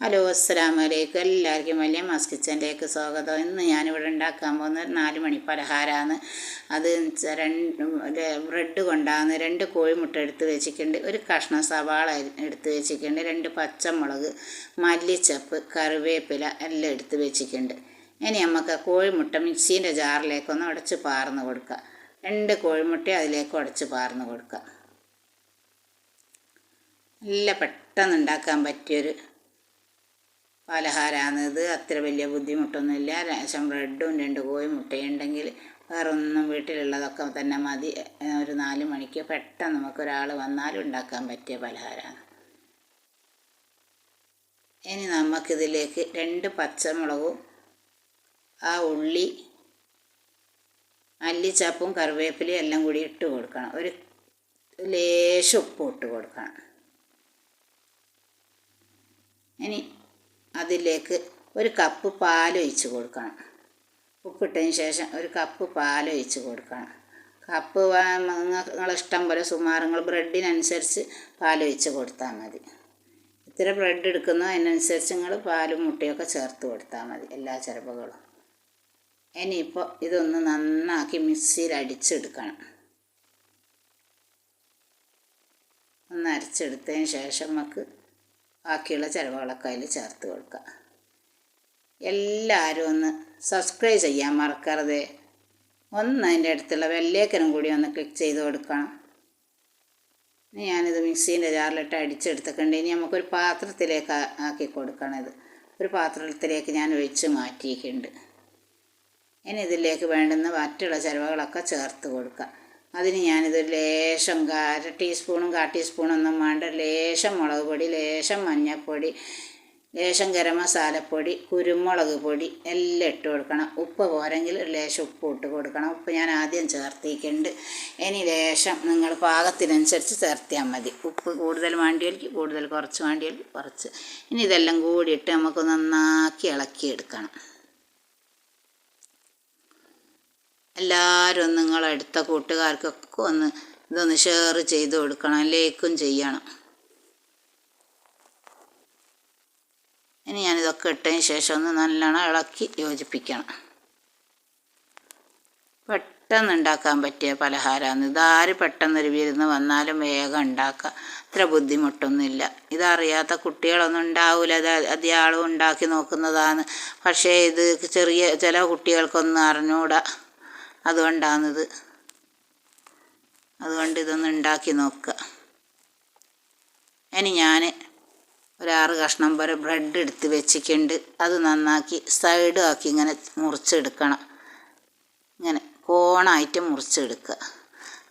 Hello അസ്സാം വലൈക്കും എല്ലാവർക്കും വലിയ മാസ് കിച്ചനിലേക്ക് സ്വാഗതം. ഇന്ന് ഞാനിവിടെ ഉണ്ടാക്കാൻ പോകുന്ന നാല് മണി പലഹാരമാണ്. അത് രണ്ട് ബ്രെഡ് കൊണ്ടാണ് രണ്ട് കോഴിമുട്ട എടുത്ത് വെച്ചിട്ടുണ്ട്. ഒരു കഷ്ണം സവാള എടുത്ത് വെച്ചിട്ടുണ്ട്. രണ്ട് പച്ചമുളക് മല്ലിച്ചപ്പ് കറിവേപ്പില എല്ലാം എടുത്ത് വെച്ചിട്ടുണ്ട്. ഇനി നമുക്ക് കോഴിമുട്ട മിക്സീന്റെ ജാറിലേക്കൊന്ന് ഉടച്ച് പാർന്ന് കൊടുക്കുക രണ്ട് കോഴിമുട്ട അതിലേക്ക് ഉടച്ച് പാർന്ന് കൊടുക്കുക നല്ല പെട്ടെന്ന് ഉണ്ടാക്കാൻ പറ്റിയൊരു പലഹാരമാണ് ഇത്. അത്ര വലിയ ബുദ്ധിമുട്ടൊന്നുമില്ല. ലേശം ബ്രെഡും രണ്ട് കോഴി മുട്ടയുണ്ടെങ്കിൽ വേറെ ഒന്നും വീട്ടിലുള്ളതൊക്കെ തന്നെ മതി. ഒരു നാല് മണിക്ക് പെട്ടെന്ന് നമുക്ക് ഒരാൾ വന്നാലും ഉണ്ടാക്കാൻ പറ്റിയ പലഹാരമാണ് ഇനി നമുക്കിതിലേക്ക് രണ്ട് പച്ചമുളകും ആ ഉള്ളി മല്ലിച്ചപ്പും കറിവേപ്പിലയും എല്ലാം കൂടി ഇട്ട് കൊടുക്കണം. ഒരു ലേശം ഉപ്പ് ഇട്ട് കൊടുക്കണം. ഇനി അതിലേക്ക് ഒരു കപ്പ് പാൽ ഒഴിച്ച് കൊടുക്കണം. ഉപ്പിട്ടതിന് ശേഷം ഒരു കപ്പ് പാൽ ഒഴിച്ച് കൊടുക്കണം. കപ്പ് നിങ്ങളിഷ്ടം പോലെ സുമാർ നിങ്ങൾ ബ്രെഡിനനുസരിച്ച് പാൽ ഒഴിച്ച് കൊടുത്താൽ മതി. ഇത്ര ബ്രെഡ് എടുക്കുന്നു അതിനനുസരിച്ച് നിങ്ങൾ പാലും മുട്ടയൊക്കെ ചേർത്ത് കൊടുത്താൽ മതി എല്ലാ ചിലവുകളും ഇനിയിപ്പോൾ ഇതൊന്ന് നന്നാക്കി മിക്സിയിൽ അടിച്ചെടുക്കണം. ഒന്ന് അരച്ചെടുത്തതിന് ശേഷം നമുക്ക് ബാക്കിയുള്ള ചിലവുകളൊക്കെ അതിൽ ചേർത്ത് കൊടുക്കുക. എല്ലാവരും ഒന്ന് സബ്സ്ക്രൈബ് ചെയ്യാൻ മറക്കരുത്. ഒന്ന് അതിന്റെ അടുത്തുള്ള വെള്ളേക്കനും കൂടി ഒന്ന് ക്ലിക്ക് ചെയ്ത് കൊടുക്കണം. ഇനി ഞാനിത് മിക്സീന്റെ ജാറിലിട്ട് അടിച്ചെടുത്തിട്ടുണ്ട്. ഇനി നമുക്കൊരു പാത്രത്തിലേക്ക് ആക്കി കൊടുക്കണം ഇത്. ഒരു പാത്രത്തിലേക്ക് ഞാൻ ഒഴിച്ച് മാറ്റിയിട്ടുണ്ട്. ഇനി ഇതിലേക്ക് വേണ്ടുന്ന മറ്റുള്ള ചിലവുകളൊക്കെ ചേർത്ത് കൊടുക്കുക. അതിന് ഞാനിത് ലേശം അര ടീസ്പൂണും കാ ടീസ്പൂണൊന്നും വേണ്ട. ലേശം മുളക് പൊടി ലേശം മഞ്ഞൾപ്പൊടി ലേശം ഗരം മസാലപ്പൊടി കുരുമുളക് പൊടി എല്ലാം ഇട്ട് കൊടുക്കണം. ഉപ്പ് പോരെങ്കിൽ ലേശം ഉപ്പ് ഇട്ട് കൊടുക്കണം. ഉപ്പ് ഞാൻ ആദ്യം ചേർത്തിക്കുന്നുണ്ട് ഇനി ലേശം നിങ്ങൾ പാകത്തിനനുസരിച്ച് ചേർത്തിയാൽ മതി. ഉപ്പ് കൂടുതൽ വേണ്ടിയാൽ കൂടുതൽ കുറച്ച് വേണ്ടിയാൽ കുറച്ച്. ഇനി ഇതെല്ലാം കൂടിയിട്ട് നമുക്ക് നന്നാക്കി ഇളക്കിയെടുക്കണം. എല്ലാവരും ഒന്ന് നിങ്ങളെടുത്ത കൂട്ടുകാർക്കൊക്കെ ഒന്ന് ഇതൊന്ന് ഷെയർ ചെയ്ത് കൊടുക്കണം ലൈക്കും ചെയ്യണം. ഇനി ഞാനിതൊക്കെ ഇട്ടതിന് ശേഷം ഒന്ന് നല്ലോണം ഇളക്കി യോജിപ്പിക്കണം. പെട്ടെന്ന് ഉണ്ടാക്കാൻ പറ്റിയ പലഹാരമാണ്. ഇതാര് പെട്ടെന്നൊരു വിരുന്ന് വന്നാലും വേഗം ഉണ്ടാക്കുക അത്ര ബുദ്ധിമുട്ടൊന്നുമില്ല. ഇതറിയാത്ത കുട്ടികളൊന്നും ഉണ്ടാവില്ല അത് അധികം ഉണ്ടാക്കി നോക്കുന്നതാണ്. പക്ഷേ ഇത് ചെറിയ ചില കുട്ടികൾക്കൊന്നും അറിഞ്ഞൂടാ. അതുകൊണ്ടാണിത്. അതുകൊണ്ട് ഇതൊന്ന് ഉണ്ടാക്കി നോക്കുക ഇനി ഞാൻ ഒരാറ് കഷ്ണം വരെ ബ്രെഡ് എടുത്ത് വെച്ചിട്ടുണ്ട്. അത് നന്നാക്കി സൈഡ് ആക്കി ഇങ്ങനെ മുറിച്ചെടുക്കണം. ഇങ്ങനെ കോണായിട്ട് മുറിച്ചെടുക്കുക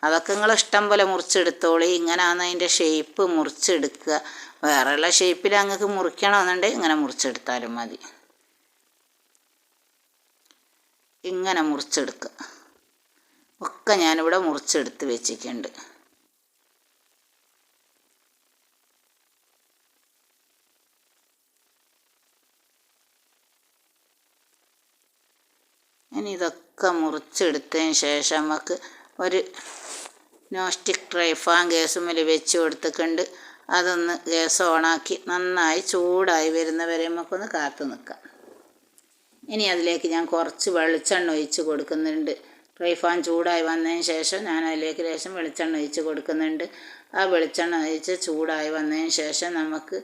അതൊക്കെ നിങ്ങൾ ഇഷ്ടം പോലെ മുറിച്ചെടുത്തോളി. ഇങ്ങനെയാണ് അതിന്റെ ഷേപ്പ് മുറിച്ചെടുക്കുക വേറെയുള്ള ഷേപ്പിൽ അങ്ങക്ക് മുറിക്കണമെന്നുണ്ടെങ്കിൽ ഇങ്ങനെ മുറിച്ചെടുത്താലും മതി. ഇങ്ങനെ മുറിച്ചെടുക്കുക ഒക്കെ ഞാനിവിടെ മുറിച്ചെടുത്ത് വെച്ചിട്ടുണ്ട്. ഇനി ഇതൊക്കെ മുറിച്ചെടുത്തതിന് ശേഷം നമുക്ക് ഒരു നോസ്റ്റിക് ട്രൈഫാൻ ഫാൻ ഗ്യാസുമ്മൽ വെച്ച് കൊടുത്തിട്ടുണ്ട്. അതൊന്ന് ഗ്യാസ് ഓണാക്കി നന്നായി ചൂടായി വരുന്നവരെ നമുക്കൊന്ന് കാത്തു നിൽക്കാം. ഇനി അതിലേക്ക് ഞാൻ കുറച്ച് വെളിച്ചെണ്ണ ഒഴിച്ച് കൊടുക്കുന്നുണ്ട്. ഫ്രൈ ചൂടായി വന്നതിന് ശേഷം ഞാൻ അതിലേക്ക് ലേശം വെളിച്ചെണ്ണ ഒഴിച്ച് കൊടുക്കുന്നുണ്ട്. ആ വെളിച്ചെണ്ണ ഒഴിച്ച് ചൂടായി വന്നതിന് ശേഷം നമുക്ക്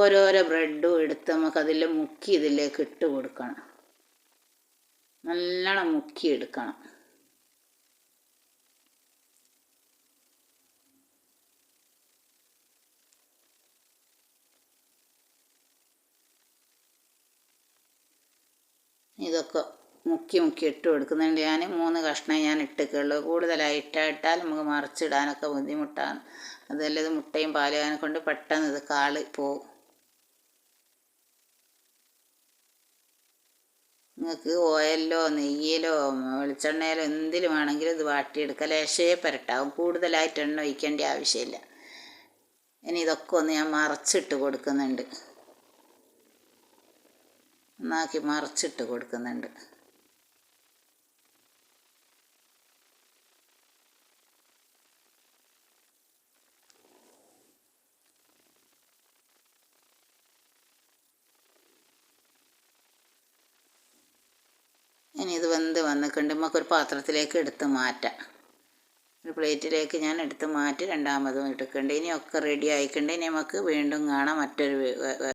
ഓരോരോ ബ്രെഡും എടുത്ത് നമുക്ക് അതിൽ മുക്കി ഇതിലേക്ക് ഇട്ട് കൊടുക്കണം. നല്ലോണം മുക്കി എടുക്കണം. ഇതൊക്കെ മുക്കി മുക്കി ഇട്ട് കൊടുക്കുന്നുണ്ട്. ഞാൻ മൂന്ന് കഷ്ണം ഞാൻ ഇട്ടേക്കുള്ളൂ കൂടുതലായി ഇട്ടാൽ നമുക്ക് മറിച്ചിടാനൊക്കെ ബുദ്ധിമുട്ടാണ്. അതല്ല ഇത് മുട്ടയും പാലും കൊണ്ട് പെട്ടെന്ന് ഇത് കാളി പോവും. നിങ്ങൾക്ക് ഓയിലോ നെയ്യിലോ വെളിച്ചെണ്ണയിലോ എന്തിലും ആണെങ്കിലും ഇത് വാട്ടിയെടുക്കുക ലേശേ പുരട്ടാവും. കൂടുതലായിട്ട് എണ്ണ ഒഴിക്കേണ്ട ആവശ്യമില്ല. ഇനി ഇതൊക്കെ ഒന്ന് ഞാൻ മറച്ചിട്ട് കൊടുക്കുന്നുണ്ട്. നന്നാക്കി മറച്ചിട്ട് കൊടുക്കുന്നുണ്ട്. വെന്ത് വന്നിട്ടുണ്ട് നമുക്കൊരു പാത്രത്തിലേക്ക് എടുത്ത് മാറ്റാം. ഒരു പ്ലേറ്റിലേക്ക് ഞാൻ എടുത്ത് മാറ്റി രണ്ടാമതും എടുക്കുന്നുണ്ട് ഇനിയൊക്കെ റെഡി ആയിക്കണ്ടേ ഇനി നമുക്ക് വീണ്ടും കാണാം മറ്റൊരു